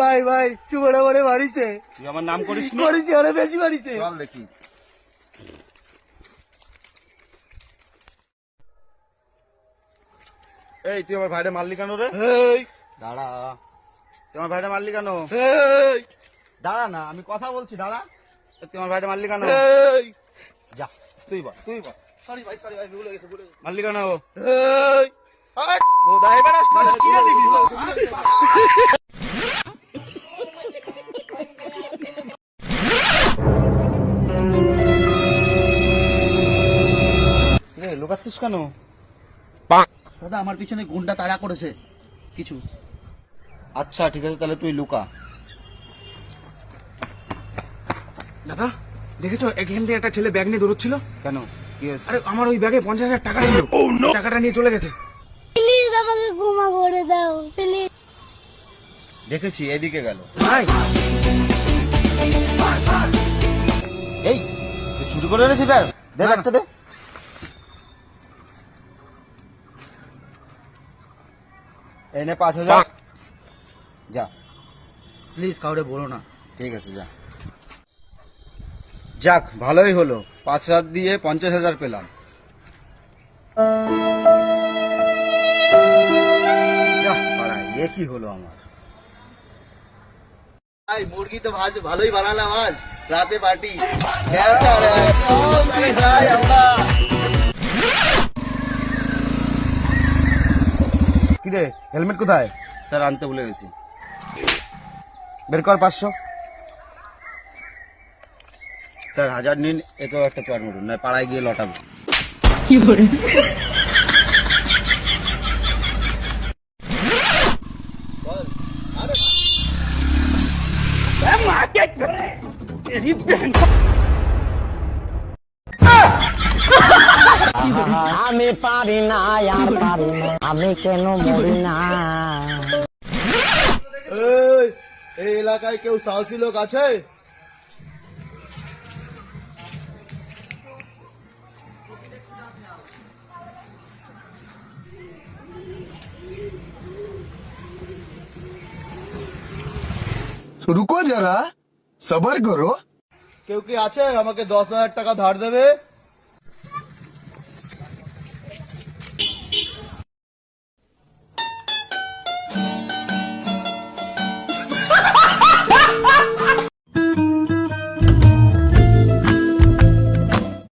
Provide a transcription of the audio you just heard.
ভাই ভাই চুবড়া বড়ে মারিছে তুই আমার নাম করিস নি? মারিছে আরে বেশি মারিছে চল দেখি। এই তুই আমার ভাইটা মারলি কেন রে? এই। দাঁড়া। তুই আমার ভাইটা মারলি কেন? এই। দাঁড়া না আমি কথা বলছি দাঁড়া। তুই আমার ভাইটা মারলি কেন? এই। যা তুই বল তুই বল। সরি ভাই সরি ভাই ভুলে গেছে ভুলে গেছে। মারলি কেন? এই। এবার আসলে চিনে দিবি। রে কেন? দাদা আমার পিছনে গুন্ডা তাড়া করেছে। কিছু। আচ্ছা ঠিক আছে তাহলে তুই লুকা। দাদা দেখেছ এখান থেকে একটা ছেলে ব্যাগ নিয়ে দৌড়চ্ছিল? কেন? কি হয়েছে? আরে আমার ওই ব্যাগে পঞ্চাশ হাজার টাকা ছিল। টাকাটা নিয়ে চলে গেছে। প্লিজ আমাকে ক্ষমা করে দাও প্লিজ দেখেছি এদিকে গেল। ভাই! এই তুই চুরি করে এনেছিস ব্যাগ দে না, ব্যাগটা দে। এই নে পাঁচ হাজার যা প্লিজ কাউরে বলো না ঠিক আছে যা যাক ভালোই হলো পাঁচ হাজার দিয়ে পঞ্চাশ হাজার পেলাম যাহ পাড়া এ কি হলো আমার ভাই মুরগি তো ভাজ ভালোই বানালাম আজ রাতে পার্টি কিরে হেলমেট কোথায়? স্যার আনতে ভুলে গেছি। বের কর পাঁচশো। স্যার হাজার নিন এতেও একটা চট মরুন নয় পাড়ায় গিয়ে লটাবো। আমি পারি না আর পারি না। আমি কেন মরি না? এই এলাকায় কেউ সাহসী লোক আছে? রুকো যারা সবার করো। কেউ কি আছে? আমাকে দশ হাজার টাকা ধার দেবে?